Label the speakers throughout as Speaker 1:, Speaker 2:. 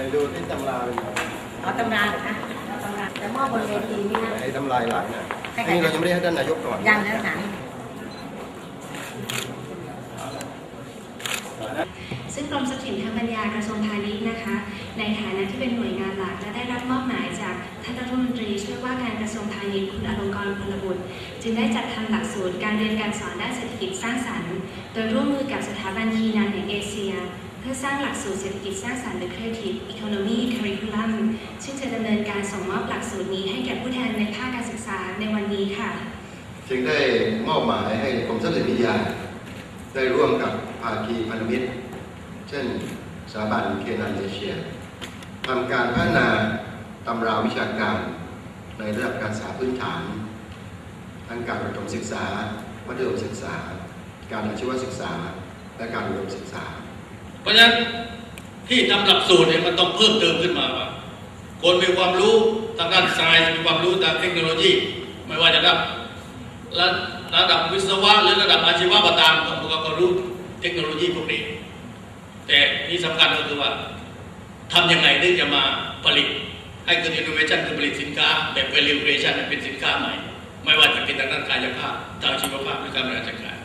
Speaker 1: ไปดูที่ตำราเป็นไง
Speaker 2: เอาตำราเหรอคะเอาตำราแต่มอบบนเวทีนี่นะ
Speaker 1: ไอ้ตำรายหลายนะ
Speaker 2: ให้ใคร
Speaker 1: นี่เรายังไม่ได้ให้ท่านนายกก่อน
Speaker 2: ยังนะหนัง
Speaker 3: ซึ่งกรมทรัพย์สินทางปัญญากระทรวงพาณิชย์นะคะ ในฐานะที่เป็นหน่วยงานหลัก และได้รับมอบหมายจากท่านรัฐมนตรีช่วยว่าการกระทรวงพาณิชย์คุณอลงกรณ์พลบุตร จึงได้จัดทำหลักสูตรการเรียนการสอนด้านเศรษฐกิจสร้างสรรค์ โดยร่วมมือกับสถาบันทีนันแห่งเอเชียเพื่อ สร้างหลักสูตรเศรษฐกิจสร้างสรรค์หรือ Creative Economy Curriculum ซึ่งจะดำเนินการส่งมอบหลักสูตรนี้ให้แก่ผู้แทนในภาคการศึกษาในวันนี้ค่ะ
Speaker 1: จึงได้มอบหมายให้กรมทรัพย์สินวิทยาได้ร่วมกับภาคีพันธมิตร เช่นสถาบันเคนันเอเชียทำการพัฒนาตำราวิชาการในระดับการศึกษาพื้นฐาน ทั้งการประถมศึกษามัธยมศึกษา การอาชีวศึกษา และการอุดมศึกษา
Speaker 4: เพราะฉะนั้นที่ทำหลักสูตรเนี่ยมันต้องเพิ่มเติมขึ้นมาว่าคนมีความรู้ทางด้านไซน์มีความรู้ทางเทคโนโลยี ไม่ว่าจะระดับระระดับวิศวะหรือระดับอาชีวะก็ตามต้องมีก็รู้เทคโนโลยีพวกนี้ แต่ที่สำคัญก็คือว่าทำยังไงถึงจะมาผลิต ให้เกิด innovation คือผลิตสินค้าแบบ value creation เป็นสินค้าใหม่ ไม่ว่าจะเป็นทางด้านกายภาพทางชีวภาพหรือการบริหารจัดการ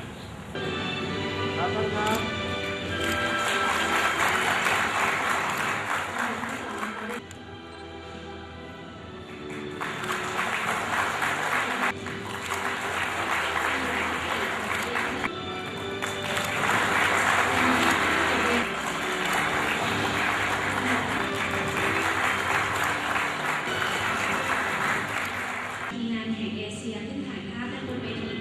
Speaker 1: แห่งเอ
Speaker 3: เชียซึ่งถ่า
Speaker 1: ยภาพด้านบนเวที